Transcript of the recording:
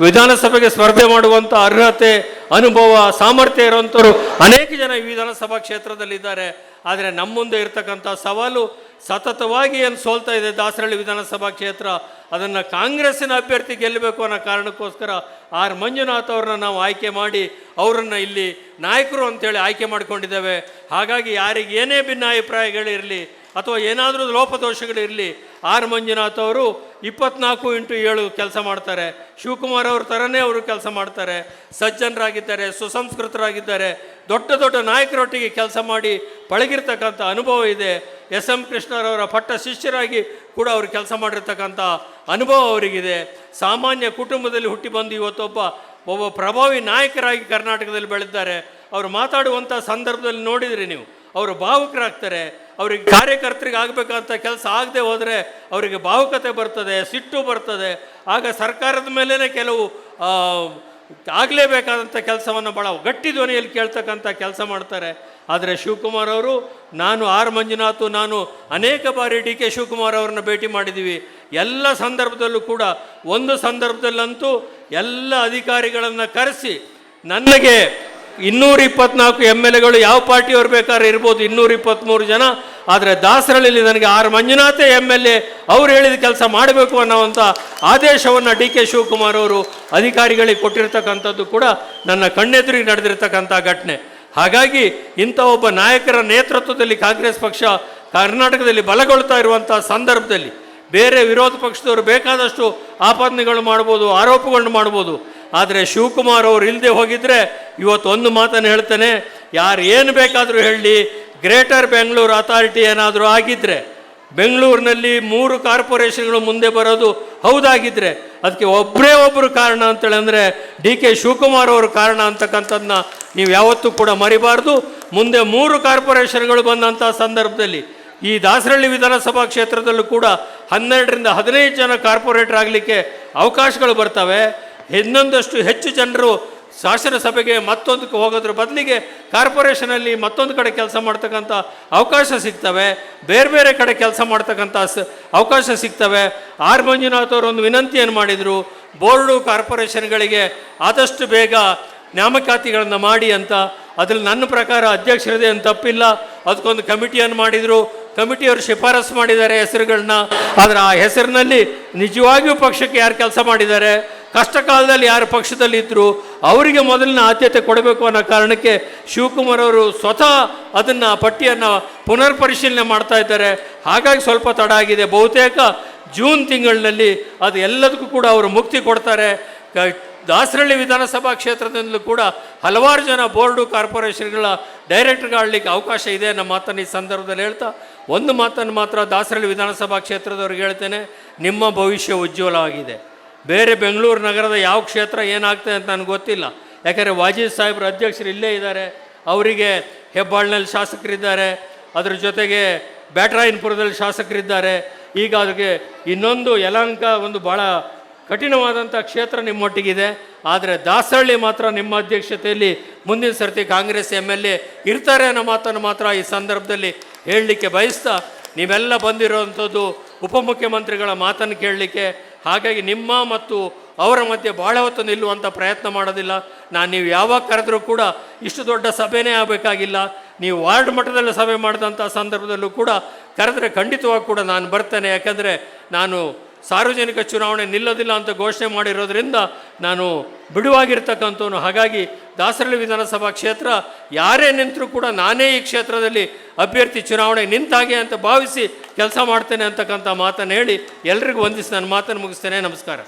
ವಿಧಾನಸಭೆಗೆ ಸ್ಪರ್ಧೆ ಮಾಡುವಂಥ ಅರ್ಹತೆ, ಅನುಭವ, ಸಾಮರ್ಥ್ಯ ಇರುವಂಥವ್ರು ಅನೇಕ ಜನ ಈ ವಿಧಾನಸಭಾ ಕ್ಷೇತ್ರದಲ್ಲಿದ್ದಾರೆ. ಆದರೆ ನಮ್ಮ ಮುಂದೆ ಇರತಕ್ಕಂಥ ಸವಾಲು ಸತತವಾಗಿ ಏನು ಸೋಲ್ತಾ ಇದೆ ದಾಸರಳ್ಳಿ ವಿಧಾನಸಭಾ ಕ್ಷೇತ್ರ, ಅದನ್ನು ಕಾಂಗ್ರೆಸ್ಸಿನ ಅಭ್ಯರ್ಥಿ ಗೆಲ್ಲಬೇಕು ಅನ್ನೋ ಕಾರಣಕ್ಕೋಸ್ಕರ ಆರ್ ಮಂಜುನಾಥ್ ಅವ್ರನ್ನ ನಾವು ಆಯ್ಕೆ ಮಾಡಿ ಅವರನ್ನು ಇಲ್ಲಿ ನಾಯಕರು ಅಂತೇಳಿ ಆಯ್ಕೆ ಮಾಡಿಕೊಂಡಿದ್ದೇವೆ. ಹಾಗಾಗಿ ಯಾರಿಗೇನೇ ಭಿನ್ನಾಭಿಪ್ರಾಯಗಳಿರಲಿ ಅಥವಾ ಏನಾದರೂ ಲೋಪದೋಷಗಳಿರಲಿ ಆರ್ ಮಂಜುನಾಥ್ ಅವರು ಇಪ್ಪತ್ನಾಲ್ಕು ಇಂಟು ಏಳು ಕೆಲಸ ಮಾಡ್ತಾರೆ. ಶಿವಕುಮಾರ್ ಅವ್ರ ಥರನೇ ಅವರು ಕೆಲಸ ಮಾಡ್ತಾರೆ. ಸಜ್ಜನರಾಗಿದ್ದಾರೆ, ಸುಸಂಸ್ಕೃತರಾಗಿದ್ದಾರೆ. ದೊಡ್ಡ ದೊಡ್ಡ ನಾಯಕರೊಟ್ಟಿಗೆ ಕೆಲಸ ಮಾಡಿ ಪಳಗಿರ್ತಕ್ಕಂಥ ಅನುಭವ ಇದೆ. ಎಸ್ ಎಂ ಕೃಷ್ಣರವರ ಪಟ್ಟ ಶಿಷ್ಯರಾಗಿ ಕೂಡ ಅವರು ಕೆಲಸ ಮಾಡಿರ್ತಕ್ಕಂಥ ಅನುಭವ ಅವರಿಗಿದೆ. ಸಾಮಾನ್ಯ ಕುಟುಂಬದಲ್ಲಿ ಹುಟ್ಟಿ ಬಂದು ಇವತ್ತೊಬ್ಬ, ಒಬ್ಬ ಪ್ರಭಾವಿ ನಾಯಕರಾಗಿ ಕರ್ನಾಟಕದಲ್ಲಿ ಬೆಳೆದಿದ್ದಾರೆ. ಅವರು ಮಾತಾಡುವಂಥ ಸಂದರ್ಭದಲ್ಲಿ ನೋಡಿದರೆ ನೀವು, ಅವರು ಭಾವುಕರಾಗ್ತಾರೆ. ಅವರಿಗೆ ಕಾರ್ಯಕರ್ತರಿಗೆ ಆಗಬೇಕಂತ ಕೆಲಸ ಆಗದೆ ಹೋದರೆ ಅವರಿಗೆ ಭಾವುಕತೆ ಬರ್ತದೆ, ಸಿಟ್ಟು ಬರ್ತದೆ. ಆಗ ಸರ್ಕಾರದ ಮೇಲೇ ಕೆಲವು ಆಗಲೇಬೇಕಾದಂಥ ಕೆಲಸವನ್ನು ಭಾಳ ಗಟ್ಟಿ ಧ್ವನಿಯಲ್ಲಿ ಕೇಳ್ತಕ್ಕಂಥ ಕೆಲಸ ಮಾಡ್ತಾರೆ. ಆದರೆ ಶಿವಕುಮಾರ್ ಅವರು, ನಾನು ಆರ್ ಮಂಜುನಾಥ್, ನಾನು ಅನೇಕ ಬಾರಿ ಡಿ ಕೆ ಶಿವಕುಮಾರ್ ಅವರನ್ನ ಭೇಟಿ ಮಾಡಿದ್ದೀವಿ ಎಲ್ಲ ಸಂದರ್ಭದಲ್ಲೂ ಕೂಡ, ಒಂದು ಸಂದರ್ಭದಲ್ಲಂತೂ ಎಲ್ಲ ಅಧಿಕಾರಿಗಳನ್ನು ಕರೆಸಿ ನನಗೆ ಇನ್ನೂರ ಇಪ್ಪತ್ನಾಲ್ಕು ಎಂ ಎಲ್ ಎಗಳು ಯಾವ ಪಾರ್ಟಿಯವ್ರು ಬೇಕಾದ್ರೆ ಇರ್ಬೋದು ಇನ್ನೂರ ಇಪ್ಪತ್ತ್ಮೂರು ಜನ. ಆದರೆ ದಾಸರಳ್ಳಿಲಿ ನನಗೆ ಆರ್ ಮಂಜುನಾಥೆ ಎಂ ಎಲ್ ಎ, ಅವ್ರು ಹೇಳಿದ ಕೆಲಸ ಮಾಡಬೇಕು ಅನ್ನೋವಂಥ ಆದೇಶವನ್ನು ಡಿ ಕೆ ಶಿವಕುಮಾರ್ ಅವರು ಅಧಿಕಾರಿಗಳಿಗೆ ಕೊಟ್ಟಿರ್ತಕ್ಕಂಥದ್ದು ಕೂಡ ನನ್ನ ಕಣ್ಣೆದುರಿಗೆ ನಡೆದಿರ್ತಕ್ಕಂಥ ಘಟನೆ. ಹಾಗಾಗಿ ಇಂಥ ಒಬ್ಬ ನಾಯಕರ ನೇತೃತ್ವದಲ್ಲಿ ಕಾಂಗ್ರೆಸ್ ಪಕ್ಷ ಕರ್ನಾಟಕದಲ್ಲಿ ಬಲಗೊಳ್ತಾ ಇರುವಂಥ ಸಂದರ್ಭದಲ್ಲಿ ಬೇರೆ ವಿರೋಧ ಪಕ್ಷದವರು ಬೇಕಾದಷ್ಟು ಆಪಾದನೆಗಳು ಮಾಡ್ಬೋದು, ಆರೋಪಗಳನ್ನು ಮಾಡ್ಬೋದು. ಆದರೆ ಶಿವಕುಮಾರ್ ಅವರು ಇಲ್ಲದೆ ಹೋಗಿದ್ರೆ ಇವತ್ತು ಒಂದು ಮಾತನ್ನು ಹೇಳ್ತೇನೆ, ಯಾರು ಏನು ಬೇಕಾದರೂ ಹೇಳಿ, ಗ್ರೇಟರ್ ಬೆಂಗಳೂರು ಅಥಾರಿಟಿ ಏನಾದರೂ ಆಗಿದ್ದರೆ ಬೆಂಗಳೂರಿನಲ್ಲಿ ಮೂರು ಕಾರ್ಪೊರೇಷನ್ಗಳು ಮುಂದೆ ಬರೋದು ಹೌದಾಗಿದ್ದರೆ ಅದಕ್ಕೆ ಒಬ್ಬರೇ ಒಬ್ಬರು ಕಾರಣ ಅಂತೇಳಿ ಅಂದರೆ ಡಿ ಕೆ ಶಿವಕುಮಾರ್ ಅವರು ಕಾರಣ ಅಂತಕ್ಕಂಥದ್ದನ್ನ ನೀವು ಯಾವತ್ತೂ ಕೂಡ ಮರಿಬಾರ್ದು. ಮುಂದೆ ಮೂರು ಕಾರ್ಪೊರೇಷನ್ಗಳು ಬಂದಂಥ ಸಂದರ್ಭದಲ್ಲಿ ಈ ದಾಸರಳ್ಳಿ ವಿಧಾನಸಭಾ ಕ್ಷೇತ್ರದಲ್ಲೂ ಕೂಡ ಹನ್ನೆರಡರಿಂದ ಹದಿನೈದು ಜನ ಕಾರ್ಪೊರೇಟರ್ ಆಗಲಿಕ್ಕೆ ಅವಕಾಶಗಳು ಬರ್ತವೆ. ಇನ್ನೊಂದಷ್ಟು ಹೆಚ್ಚು ಜನರು ಶಾಸನ ಸಭೆಗೆ ಮತ್ತೊಂದಕ್ಕೆ ಹೋಗೋದ್ರ ಬದಲಿಗೆ ಕಾರ್ಪೊರೇಷನಲ್ಲಿ ಮತ್ತೊಂದು ಕಡೆ ಕೆಲಸ ಮಾಡ್ತಕ್ಕಂಥ ಅವಕಾಶ ಸಿಗ್ತವೆ, ಬೇರೆ ಬೇರೆ ಕಡೆ ಕೆಲಸ ಮಾಡ್ತಕ್ಕಂಥ ಅವಕಾಶ ಸಿಗ್ತವೆ. ಆರ್ ಮಂಜುನಾಥ್ ಅವರು ಒಂದು ವಿನಂತಿಯನ್ನು ಮಾಡಿದರು, ಬೋರ್ಡು ಕಾರ್ಪೊರೇಷನ್ಗಳಿಗೆ ಆದಷ್ಟು ಬೇಗ ನೇಮಕಾತಿಗಳನ್ನು ಮಾಡಿ ಅಂತ. ಅದ್ರಲ್ಲಿ ನನ್ನ ಪ್ರಕಾರ ಅಧ್ಯಕ್ಷರದೇ ಏನು ತಪ್ಪಿಲ್ಲ. ಅದಕ್ಕೊಂದು ಕಮಿಟಿಯನ್ನು ಮಾಡಿದರು. ಕಮಿಟಿಯವರು ಶಿಫಾರಸು ಮಾಡಿದ್ದಾರೆ ಹೆಸರುಗಳನ್ನ. ಆದರೆ ಆ ಹೆಸರಿನಲ್ಲಿ ನಿಜವಾಗಿಯೂ ಪಕ್ಷಕ್ಕೆ ಯಾರು ಕೆಲಸ ಮಾಡಿದ್ದಾರೆ? ಕಷ್ಟ ಕಾಲದಲ್ಲಿ ಯಾರು ಪಕ್ಷದಲ್ಲಿ ಇದ್ದರು ಅವರಿಗೆ ಮೊದಲಿನ ಆದ್ಯತೆ ಕೊಡಬೇಕು ಅನ್ನೋ ಕಾರಣಕ್ಕೆ ಶಿವಕುಮಾರ್ ಅವರು ಸ್ವತಃ ಅದನ್ನು ಪಟ್ಟಿಯನ್ನು ಪುನರ್ ಪರಿಶೀಲನೆ ಮಾಡ್ತಾ ಇದ್ದಾರೆ. ಹಾಗಾಗಿ ಸ್ವಲ್ಪ ತಡ ಆಗಿದೆ. ಬಹುತೇಕ ಜೂನ್ ತಿಂಗಳಿನಲ್ಲಿ ಅದು ಎಲ್ಲದಕ್ಕೂ ಕೂಡ ಅವರು ಮುಕ್ತಿ ಕೊಡ್ತಾರೆ. ದಾಸರಳ್ಳಿ ವಿಧಾನಸಭಾ ಕ್ಷೇತ್ರದಿಂದಲೂ ಕೂಡ ಹಲವಾರು ಜನ ಬೋರ್ಡು ಕಾರ್ಪೊರೇಷನ್ಗಳ ಡೈರೆಕ್ಟರ್ಗಾಗಲಿಕ್ಕೆ ಅವಕಾಶ ಇದೆ ಅನ್ನೋ ಮಾತನ್ನು ಈ ಸಂದರ್ಭದಲ್ಲಿ ಹೇಳ್ತಾ, ಒಂದು ಮಾತನ್ನು ಮಾತ್ರ ದಾಸರಳ್ಳಿ ವಿಧಾನಸಭಾ ಕ್ಷೇತ್ರದವ್ರಿಗೆ ಹೇಳ್ತೇನೆ. ನಿಮ್ಮ ಭವಿಷ್ಯ ಉಜ್ವಲವಾಗಿದೆ. ಬೇರೆ ಬೆಂಗಳೂರು ನಗರದ ಯಾವ ಕ್ಷೇತ್ರ ಏನಾಗ್ತದೆ ಅಂತ ನನಗೆ ಗೊತ್ತಿಲ್ಲ. ಯಾಕಂದರೆ ವಾಜೀದ್ ಸಾಹೇಬ್ರ ಅಧ್ಯಕ್ಷರು ಇಲ್ಲೇ ಇದ್ದಾರೆ. ಅವರಿಗೆ ಹೆಬ್ಬಾಳ್ನಲ್ಲಿ ಶಾಸಕರಿದ್ದಾರೆ. ಅದ್ರ ಜೊತೆಗೆ ಬ್ಯಾಟ್ರಾಯನ್ಪುರದಲ್ಲಿ ಶಾಸಕರಿದ್ದಾರೆ. ಈಗ ಅದಕ್ಕೆ ಇನ್ನೊಂದು ಯಲಹಂಕ ಒಂದು ಭಾಳ ಕಠಿಣವಾದಂಥ ಕ್ಷೇತ್ರ ನಿಮ್ಮೊಟ್ಟಿಗಿದೆ. ಆದರೆ ದಾಸಹಳ್ಳಿ ಮಾತ್ರ ನಿಮ್ಮ ಅಧ್ಯಕ್ಷತೆಯಲ್ಲಿ ಮುಂದಿನ ಸರ್ತಿ ಕಾಂಗ್ರೆಸ್ ಎಂ ಎಲ್ ಎ ಇರ್ತಾರೆ ಅನ್ನೋ ಮಾತನ್ನು ಮಾತ್ರ ಈ ಸಂದರ್ಭದಲ್ಲಿ ಹೇಳಲಿಕ್ಕೆ ಬಯಸ್ತಾ ನೀವೆಲ್ಲ ಬಂದಿರೋವಂಥದ್ದು ಉಪಮುಖ್ಯಮಂತ್ರಿಗಳ ಮಾತನ್ನು ಕೇಳಲಿಕ್ಕೆ ಹಾಗಾಗಿ ನಿಮ್ಮ ಮತ್ತು ಅವರ ಮಧ್ಯೆ ಭಾಳ ಹೊತ್ತು ನಿಲ್ಲುವಂಥ ಪ್ರಯತ್ನ ಮಾಡೋದಿಲ್ಲ. ನಾನು ನೀವು ಯಾವಾಗ ಕರೆದರೂ ಕೂಡ ಇಷ್ಟು ದೊಡ್ಡ ಸಭೆನೇ ಆಗಬೇಕಾಗಿಲ್ಲ. ನೀವು ವಾರ್ಡ್ ಮಟ್ಟದಲ್ಲಿ ಸಭೆ ಮಾಡಿದಂಥ ಸಂದರ್ಭದಲ್ಲೂ ಕೂಡ ಕರೆದರೆ ಖಂಡಿತವಾಗಿ ಕೂಡ ನಾನು ಬರ್ತೇನೆ. ಯಾಕಂದರೆ ನಾನು ಸಾರ್ವಜನಿಕ ಚುನಾವಣೆ ನಿಲ್ಲೋದಿಲ್ಲ ಅಂತ ಘೋಷಣೆ ಮಾಡಿರೋದ್ರಿಂದ ನಾನು ಬಿಡುವಾಗಿರ್ತಕ್ಕಂಥವನು. ಹಾಗಾಗಿ ದಾಸರಳ್ಳಿ ವಿಧಾನಸಭಾ ಕ್ಷೇತ್ರ ಯಾರೇ ನಿಂತರೂ ಕೂಡ ನಾನೇ ಈ ಕ್ಷೇತ್ರದಲ್ಲಿ ಅಭ್ಯರ್ಥಿ ಚುನಾವಣೆ ನಿಂತಾಗೆ ಅಂತ ಭಾವಿಸಿ ಕೆಲಸ ಮಾಡ್ತೇನೆ ಅಂತಕ್ಕಂಥ ಮಾತನ್ನು ಹೇಳಿ ಎಲ್ರಿಗೂ ವಂದಿಸಿ ನನ್ನ ಮಾತನ್ನು ಮುಗಿಸ್ತೇನೆ. ನಮಸ್ಕಾರ.